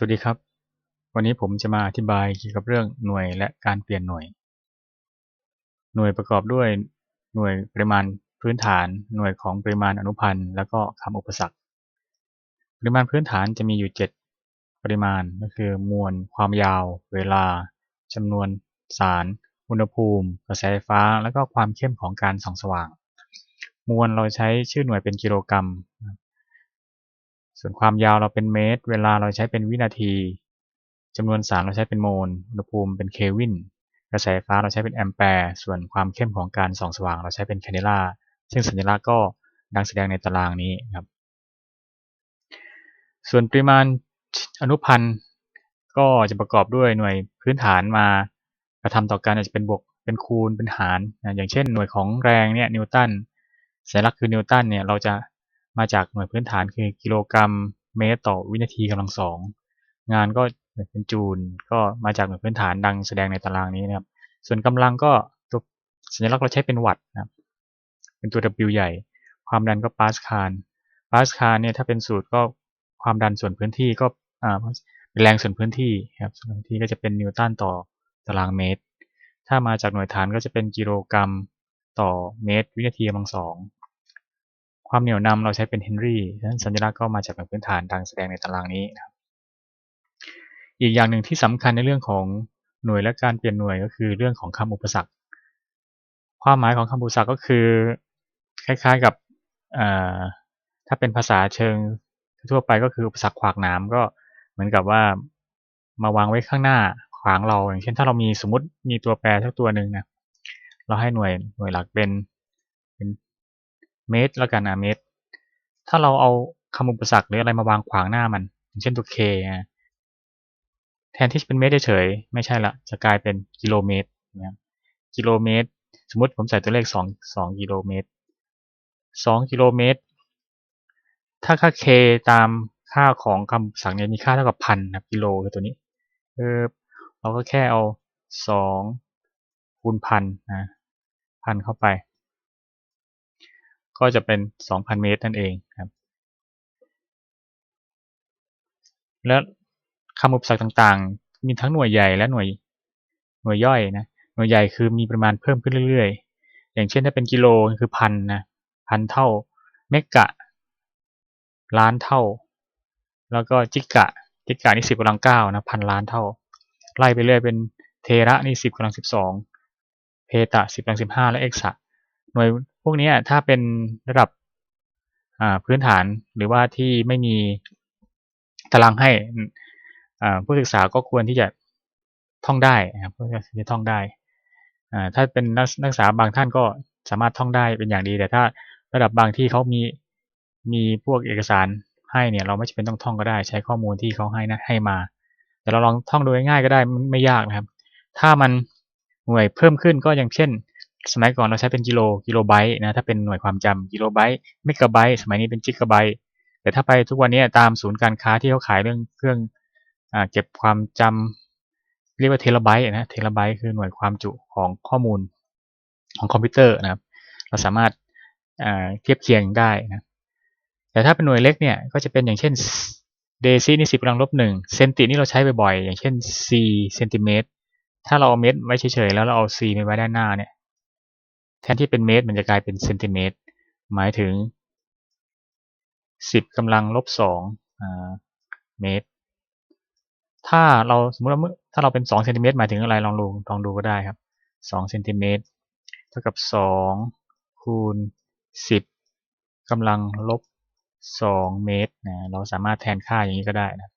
สวัสดีครับ วันนี้ผมจะมาอธิบายเกี่ยวกับเรื่องหน่วยและการเปลี่ยนหน่วย หน่วยประกอบด้วยหน่วยปริมาณพื้นฐาน หน่วยของปริมาณอนุพันธ์ แล้วก็คำอุปสรรค ปริมาณพื้นฐานจะมีอยู่ 7 ปริมาณก็คือ มวล ความยาว เวลาจำนวน สาร อุณหภูมิ กระแสไฟฟ้า แล้วก็ความเข้มของการส่องสว่าง มวลเราใช้ชื่อหน่วยเป็นกิโลกรัม ส่วนความยาวเราเป็นเมตร เวลาเราใช้เป็นวินาทีจำนวนสารเราใช้เป็นโมล อุณหภูมิเป็นเควิน กระแสไฟฟ้าเราใช้เป็นแอมแปร์ ส่วนความเข้มของการส่องสว่างเราใช้เป็นแคนเดล่า ซึ่งสัญลักษณ์ก็ดังแสดงในตารางนี้ครับ ส่วนปริมาณอนุพันธ์ก็จะประกอบด้วยหน่วยพื้นฐานมากระทำต่อกันอาจจะเป็นบวก เป็นคูณ เป็นหาร อย่างเช่นหน่วยของแรงเนี่ยนิวตัน สัญลักษณ์คือนิวตันเนี่ยเราจะ มาจากหน่วยพื้นฐานคือกิโลกรัมเมตรต่อวินาทีกำลังสองงานก็เป็นจูลก็มาจากหน่วยพื้นฐานดังแสดงในตารางนี้นะครับ ส่วนกำลังก็ตัวสัญลักษณ์เราใช้เป็นวัตต์นะครับ เป็นตัว W ใหญ่ ความดันก็ปาสคาลปาสคาลเนี่ยถ้าเป็นสูตรก็ความดันส่วนพื้นที่ก็เป็นแรงส่วนพื้นที่ครับส่วนพื้นที่ก็จะเป็นนิวตันต่อตารางเมตร ถ้ามาจากหน่วยฐานก็จะเป็นกิโลกรัมต่อเมตร วินาทีกำลังสอง ความเหนี่ยวนำเราใช้เป็นเฮนรี่ฉะนั้นสัญลักษณ์ก็มาจากแบบพื้นฐานดังแสดงในตารางนี้นะครับอีกอย่างหนึ่งที่สำคัญในเรื่องของหน่วยและการเปลี่ยนหน่วยก็คือเรื่องของคำอุปสรรค ความหมายของคำอุปสรรคก็คือ คล้ายๆกับถ้าเป็นภาษาเชิงทั่วไปก็คืออุปสรรคขวากหนาก็เหมือนกับว่ามาวางไว้ข้างหน้าขวางเรา อย่างเช่นถ้าเรามีสมมติมีตัวแปรสักตัวหนึ่งนะเราให้หน่วยหน่วยหลักเป็นเป็น เมตรแล้วกันนะเมตร ถ้าเราเอาคำอุปสรรคหรืออะไรมาวางขวางหน้ามัน อย่างเช่นตัว k แทนที่จะเป็นเมตรเฉยไม่ใช่ละจะกลายเป็นกิโลเมตรนะกิโลเมตร สมมติผมใส่ตัวเลข2 2กิโลเมตร2กิโลเมตร ถ้าค่า k ตามค่าของคำสั่งเนี่ยมีค่าเท่ากับพันนะกิโลคือตัวนี้เออเราก็แค่เอา2คูณพันนะพันเข้าไป ก็จะเป็น 2,000 เมตรนั่นเองครับ และคำอุปสรรคต่างๆ มีทั้งหน่วยใหญ่และหน่วยหน่วยย่อยนะ หน่วยใหญ่คือมีปริมาณเพิ่มขึ้นเรื่อยๆ อย่างเช่นถ้าเป็นกิโลคือพันนะพันเท่า เมกะ ล้านเท่า แล้วก็จิกะ จิกะนี่สิบกำลังเก้านะพันล้านเท่า ไล่ไปเรื่อยเป็นเทระนี่สิบกำลังสิบสองเพตะสิบกำลังสิบห้าและเอกซะหน่วย วกนี้ถ้าเป็นระดับพื้นฐานหรือว่าที่ไม่มีตารางให้ผู้ศึกษาก็ควรที่จะท่องได้ครับเพื่อจะท่องได้ถ้าเป็นนักศึกษาบางท่านก็สามารถท่องได้เป็นอย่างดี แต่ถ้าระดับบางที่เขามีมีพวกเอกสารให้เนี่ยเราไม่จำเป็นต้องท่องก็ได้ ใช้ข้อมูลที่เขาให้นะให้มา แต่เราลองท่องดูง่ายๆก็ได้ไม่ยากนะครับ ถ้ามันหน่วยเพิ่มขึ้นก็อย่างเช่น สมัยก่อนเราใช้เป็นกิโลกิโลไบต์นะถ้าเป็นหน่วยความจำกิโลไบต์เมกะไบต์สมัยนี้เป็นจิกะไบต์แต่ถ้าไปทุกวันนี้ตามศูนย์การค้าที่เขาขายเรื่องเครื่องอเก็บความจำเรียกว่าเทราไบต์นะเทราไบต์คือหน่วยความจุของข้อมูลของคอมพิวเตอร์นะครับ เราสามารถเทียบเคียงได้นะแต่ถ้าเป็นหน่วยเล็กเนี่ยก็จะเป็นอย่างเช่นเดซินี่สิบกำลังลบหนึ่งเซนตินี่เราใช้บ่อยๆอย่างเช่น c เซนติเมตรถ้าเราเอาเมตรไว้เฉยๆแล้วเราเอา c ไว้ด้านหน้าเนี่ย แทนที่เป็นเมตร มันจะกลายเป็นเซนติเมตร หมายถึงสิบกำลังลบสองเมตร ถ้าเราสมมติว่าถ้าเราเป็นสองเซนติเมตรหมายถึงอะไรลองดูลองดูก็ได้ครับสองเซนติเมตรเท่ากับสองคูณสิบกำลังลบสองเมตรนะเราสามารถแทนค่าอย่างนี้ก็ได้นะ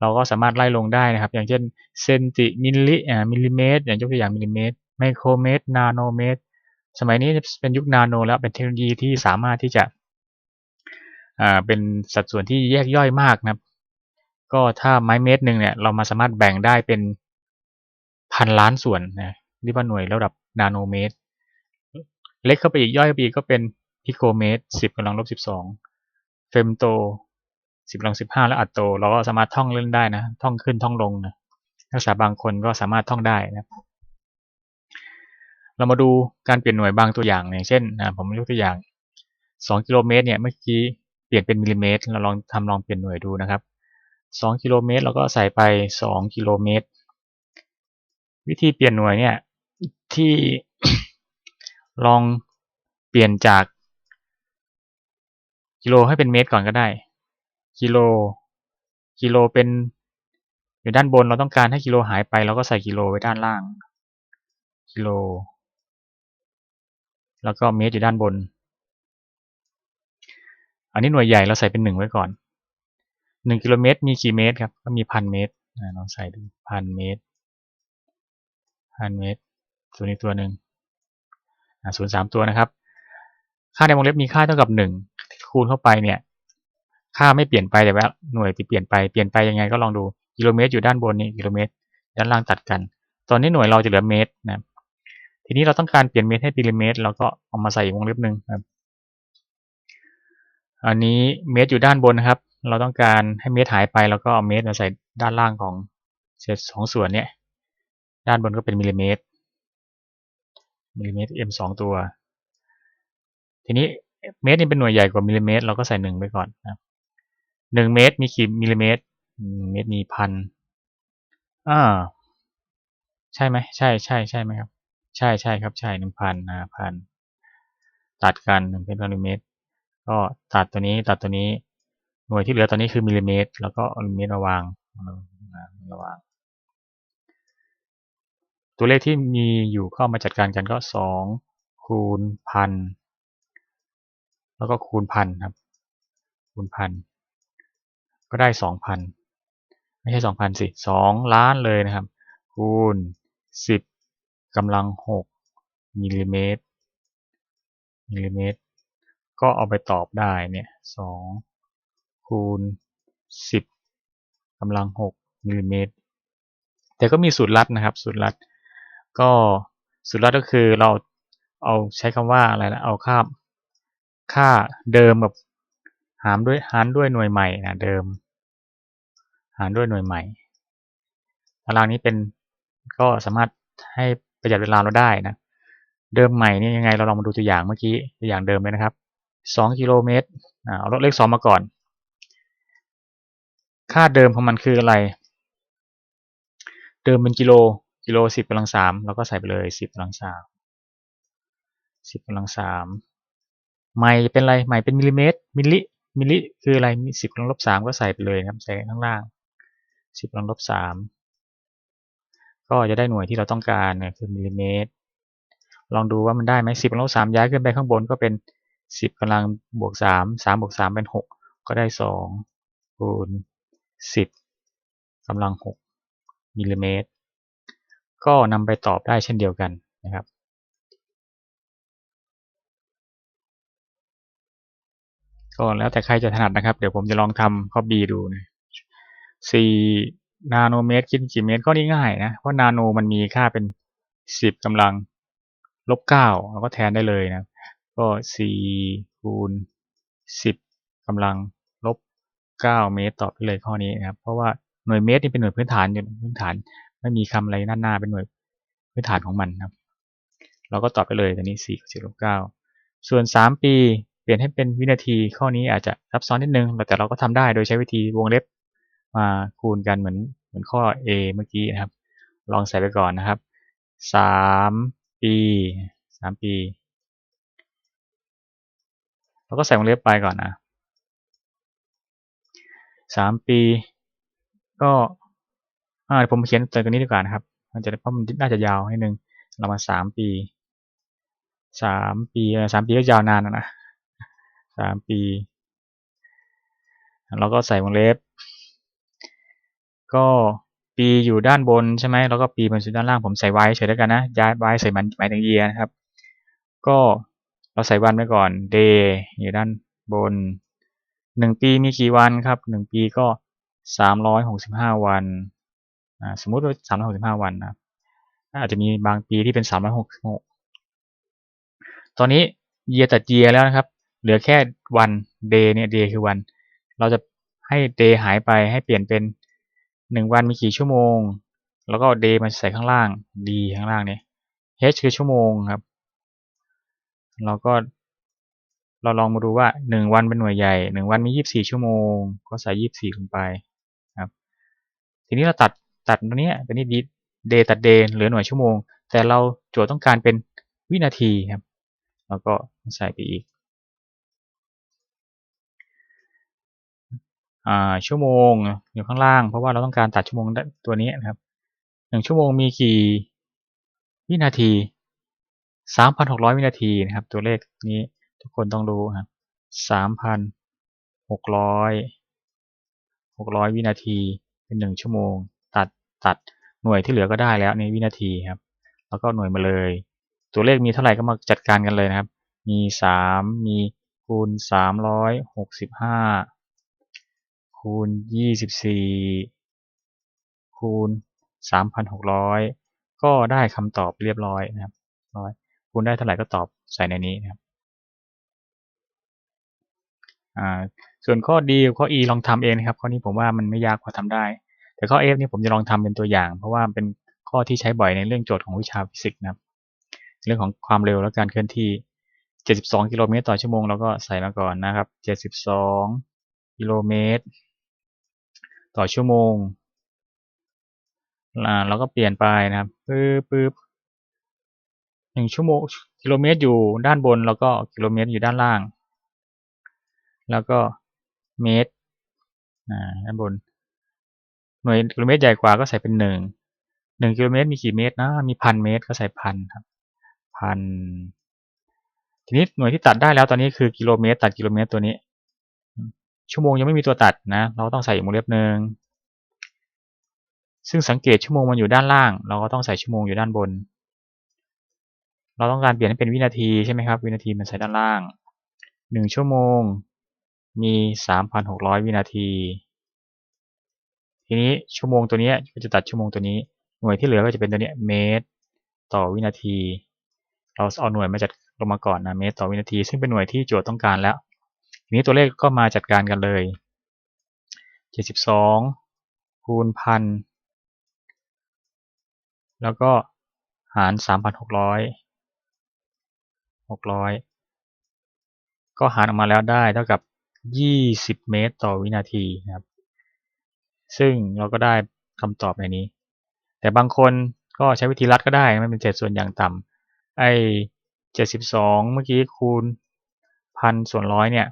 เราก็สามารถไล่ลงได้นะครับ อย่างเช่นเซนติมิลลิมิลลิเมตร อย่างยกตัวอย่างมิลลิเมตรไมโครเมตร นาโนเมตร สมัยนี้เป็นยุคนาโนแล้วเป็นเทคโนโลยีที่สามารถที่จะเป็นสัดส่วนที่แยกย่อยมากนะครับ ก็ถ้าไม้เมตรหนึ่งเนี่ยเรามาสามารถแบ่งได้เป็นพันล้านส่วนนะเรียกว่าหน่วยระดับนาโนเมตร เล็กเข้าไปอีกย่อยไปอีกก็เป็นพิโคเมตรสิบกำลังลบสิบสองเฟมโตสิบกำลังสิบห้าและอัตโต เราก็สามารถท่องเล่นได้นะ ท่องขึ้นท่องลงนะนักศึกษาบางคนก็สามารถท่องได้นะ เรามาดูการเปลี่ยนหน่วยบางตัวอย่างอย่างเช่นนะผมยกตัวอย่าง 2 กิโลเมตรเนี่ยเมื่อกี้เปลี่ยนเป็นมิลลิเมตร เราลองทำลองเปลี่ยนหน่วยดูนะครับสองกิโลเมตรเราก็ใส่ไปสองกิโลเมตร วิธีเปลี่ยนหน่วยเนี่ยที่ลองเปลี่ยนจากกิโลให้เป็นเมตรก่อนก็ได้ กิโล กิโลเป็นอยู่ด้านบนเราต้องการให้กิโลหายไปเราก็ใส่กิโลไว้ด้านล่าง กิโล แล้วก็เมตรอยู่ด้านบน อันนี้หน่วยใหญ่เราใส่เป็นหนึ่งไว้ก่อนหนึ่งกิโลเมตรมีกี่เมตรครับ ก็มีพันเมตรลองใส่ดูพันเมตรพันเมตรส่วนอีกตัวหนึ่งศูนย์สามตัวนะครับ ค่าในวงเล็บมีค่าเท่ากับหนึ่งคูณเข้าไปเนี่ย ค่าไม่เปลี่ยนไปแต่ว่าหน่วยที่เปลี่ยนไป เปลี่ยนไปยังไงก็ลองดู กิโลเมตรอยู่ด้านบนนี่กิโลเมตร ด้านล่างตัดกัน ตอนนี้หน่วยเราจะเหลือเมตรนะ ทีนี้เราต้องการเปลี่ยนเมตรให้มิลลิเมตรเราก็เอามาใส่วงเล็บหนึ่งครับ อันนี้เมตรอยู่ด้านบนนะครับ เราต้องการให้เมตรหายไปแล้วก็เอาเมตรมาใส่ด้านล่างของเศษสองส่วนเนี่ย ด้านบนก็เป็นมิลลิเมตร มิลลิเมตร m สองตัว ทีนี้เมตรนี่เป็นหน่วยใหญ่กว่ามิลลิเมตร เราก็ใส่หนึ่งไปก่อนนะหนึ่งเมตรมีกี่มิลลิเมตรเมตรมีพันอ่าใช่ไหมใช่ใช่ใช่ไหมครับ ใช่ใช่ครับใช่หนึ่งพันนะพันตัดกันหนึ่งเป็นมิลลิเมตร ก็ตัดตัวนี้ตัดตัวนี้หน่วยที่เหลือตอนนี้คือมิลลิเมตร แล้วก็มิลลิเมตรมาวางมาวาง ตัวเลขที่มีอยู่เข้ามาจัดการกันก็สองคูณพันแล้วก็คูณพันครับ คูณพันก็ได้สองพันไม่ใช่สองพันสิสองล้านเลยนะครับ คูณสิบ กำลังหกมิลลิเมตรมิลลิเมตร ก็เอาไปตอบได้เนี่ยสองคูณสิบกำลังหกมิลลิเมตร แต่ก็มีสูตรลัดนะครับ สูตรลัด ก็สูตรลัดก็คือเราเอาใช้คำว่าอะไรนะ เอาค่าค่าเดิมแบบหารด้วยหารด้วยหน่วยใหม่นะเดิม หารด้วยหน่วยใหม่ตารางนี้เป็นก็สามารถให้ ประหยัดเวลาเราได้นะ เดิมใหม่นี่ยังไงเราลองมาดูตัวอย่างเมื่อกี้ตัวอย่างเดิมเลยนะครับสองกิโลเมตรเอาเลขสองมาก่อน ค่าเดิมของมันคืออะไร เดิมเป็นกิโลกิโลสิบกำลังสามเราก็ใส่ไปเลยสิบกำลังสามสิบกำลังสามไมเป็นอะไรไมเป็นมิลลิเมตรมิลลิมิลลิคืออะไรมีสิบกำลังลบสามก็ใส่ไปเลยครับใส่ข้างล่างสิบกำลังลบสาม ก็จะได้หน่วยที่เราต้องการเนี่ยคือมิลลิเมตร ลองดูว่ามันได้ไหมสิบกำลังสามย้ายขึ้นไปข้างบนก็เป็นสิบกำลังบวกสามสามบวกสามเป็นหกก็ได้สองคูณสิบกำลังหกมิลลิเมตร ก็นำไปตอบได้เช่นเดียวกันนะครับก็แล้วแต่ใครจะถนัดนะครับ เดี๋ยวผมจะลองทำข้อ B ดูนะสี่ นาโนเมตรคิดกี่เมตรก็นี่ง่ายนะเพราะนาโนมันมีค่าเป็นสิบกำลังลบเก้าเราก็แทนได้เลยนะก็สี่คูณสิบกำลังลบเก้าเมตรตอบไปเลยข้อนี้นะครับเพราะว่าหน่วยเมตรนี่เป็นหน่วยพื้นฐานอยู่พื้นฐานไม่มีคำอะไรหน้าหน้าเป็นหน่วยพื้นฐานของมันครับ เราก็ตอบไปเลยตอนนี้สี่คูณลบเก้าส่วนสามปีเปลี่ยนให้เป็นวินาทีข้อนี้อาจจะซับซ้อนนิดนึงแต่เราก็ทำได้โดยใช้วิธีวงเล็บมาคูณกันเหมือน เหมือนข้อ A เมื่อกี้นะครับ ลองใส่ไปก่อนนะครับสามปีสามปีเราก็ใส่วงเล็บไปก่อนนะสามปี ก็อ่าผมเขียนตัวนี้ดีกว่านะครับ มันจะเพราะมันน่าจะยาวนิดนึง เรามาสามปีสามปีสามปีก็ยาวนานนะสามปีเราก็ใส่วงเล็บ ก็ปีอยู่ด้านบนใช่ไหมแล้วก็ปีมันอยู่ด้านล่างผมใส่ไว้เฉยแล้วกันนะย้ายไว้ใส่มันหมายถึงเยียนะครับ ก็เราใส่วันไว้ก่อน day อยู่ด้านบนหนึ่งปีมีกี่วันครับหนึ่งปีก็สามร้อยหกสิบห้าวันสมมุติว่าสามร้อยหกสิบห้าวันนะอาจจะมีบางปีที่เป็นสามร้อยหกสิบหกตอนนี้เยียตัดเยียแล้วนะครับ เหลือแค่วัน day เนี่ย day คือวัน เราจะให้ day หายไปให้เปลี่ยนเป็น หนึ่งวันมีกี่ชั่วโมง แล้วก็ day มาใส่ข้างล่าง d ข้างล่างเนี่ย h คือชั่วโมงครับเราก็เราลองมาดูว่าหนึ่งวันเป็นหน่วยใหญ่หนึ่งวันมียี่บสี่ชั่วโมง ก็ใส่ยี่บสี่ลงไปครับ ทีนี้เราตัดตัดตัวเนี้ยตัวนี้เดตัดเดย์เหลือหน่วยชั่วโมง แต่เราโจทย์ต้องการเป็นวินาทีครับแล้วก็ใส่ไปอีก ชั่วโมงอยู่ข้างล่าง เพราะว่าเราต้องการตัดชั่วโมงตัวนี้นะครับหนึ่งชั่วโมงมีกี่วินาทีสามพันหกร้อยวินาทีนะครับ ตัวเลขนี้ทุกคนต้องรู้ครับสามพันหกร้อยหกร้อยวินาทีเป็นหนึ่งชั่วโมง ตัดตัดหน่วยที่เหลือก็ได้แล้วในวินาทีครับ แล้วก็หน่วยมาเลย ตัวเลขมีเท่าไหร่ก็มาจัดการกันเลยนะครับ มีสามมีคูณสามร้อยหกสิบห้า คูณยี่สิบสี่คูณสามพันหกร้อยก็ได้คำตอบเรียบร้อยนะครับร้อยคูณได้เท่าไหร่ก็ตอบใส่ในนี้นะครับส่วนข้อ D ข้อ E ลองทำเองนะครับข้อนี้ผมว่ามันไม่ยากพอทำได้ แต่ข้อ F นี่ผมจะลองทำเป็นตัวอย่าง เพราะว่าเป็นข้อที่ใช้บ่อยในเรื่องโจทย์ของวิชาฟิสิกส์นะครับเรื่องของความเร็วและการเคลื่อนที่ 72 กิโลเมตรต่อชั่วโมงเราก็ใส่มาก่อนนะครับ 72 กิโลเมตร ต่อชั่วโมงเราก็เปลี่ยนไปนะครับปึ๊บปึ๊บหนึ่งชั่วโมงกิโลเมตรอยู่ด้านบนแล้วก็กิโลเมตรอยู่ด้านล่าง แล้วก็เมตรด้านบนหน่วยกิโลเมตรใหญ่กว่าก็ใส่เป็นหนึ่งหนึ่งกิโลเมตรมีกี่เมตรนะมีพันเมตรก็ใส่พันครับพันทีนี้หน่วยที่ตัดได้แล้วตอนนี้คือกิโลเมตรตัดกิโลเมตรตัวนี้ ชั่วโมงยังไม่มีตัวตัดนะ เราต้องใส่อีกวงเล็บหนึ่งซึ่งสังเกตชั่วโมงมันอยู่ด้านล่าง เราก็ต้องใส่ชั่วโมงอยู่ด้านบน เราต้องการเปลี่ยนให้เป็นวินาทีใช่ไหมครับ วินาทีมันใส่ด้านล่างหนึ่งชั่วโมงมีสามพันหกร้อยวินาที ทีนี้ชั่วโมงตัวนี้ก็จะตัดชั่วโมงตัวนี้ หน่วยที่เหลือก็จะเป็นตัวนี้เมตร ต่อวินาที เราเอาหน่วยมาจัดลงมาก่อนนะเมตรต่อวินาที ซึ่งเป็นหน่วยที่โจทย์ต้องการแล้ว ทีนี้ตัวเลขก็มาจัดการกันเลยเจ็ดสิบสองคูณพันแล้วก็หารสามพันหกร้อยหกร้อยก็หารออกมาแล้วได้เท่ากับยี่สิบเมตรต่อวินาทีนะครับ ซึ่งเราก็ได้คำตอบในนี้ แต่บางคนก็ใช้วิธีลัดก็ได้ไม่เป็นเศษส่วนอย่างต่ำไอ้เจ็ดสิบสองเมื่อกี้คูณพันส่วนร้อยเนี่ย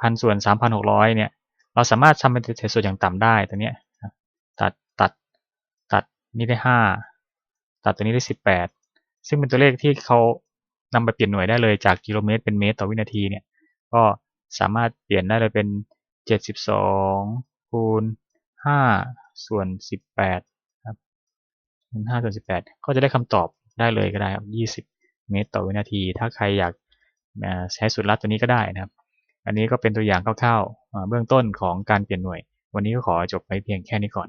พันส่วนสามพันหกร้อยเนี่ย เราสามารถทำเป็นเศษส่วนอย่างต่ำได้ตัวเนี้ยตัดตัดตัดนี่ได้ห้าตัดตัวนี้ได้สิบแปดซึ่งเป็นตัวเลขที่เขานำไปเปลี่ยนหน่วยได้เลยจากกิโลเมตรเป็นเมตรต่อวินาทีเนี่ย ก็สามารถเปลี่ยนได้เลยเป็นเจ็ดสิบสองคูณห้าส่วนสิบแปดครับเป็นห้าส่วนสิบแปดก็จะได้คำตอบได้เลยก็ได้ครับยี่สิบเมตรต่อวินาที ถ้าใครอยากใช้สูตรลัดตัวนี้ก็ได้นะครับ อันนี้ก็เป็นตัวอย่างคร่าวๆเบื้องต้นของการเปลี่ยนหน่วย วันนี้ก็ขอจบไปเพียงแค่นี้ก่อน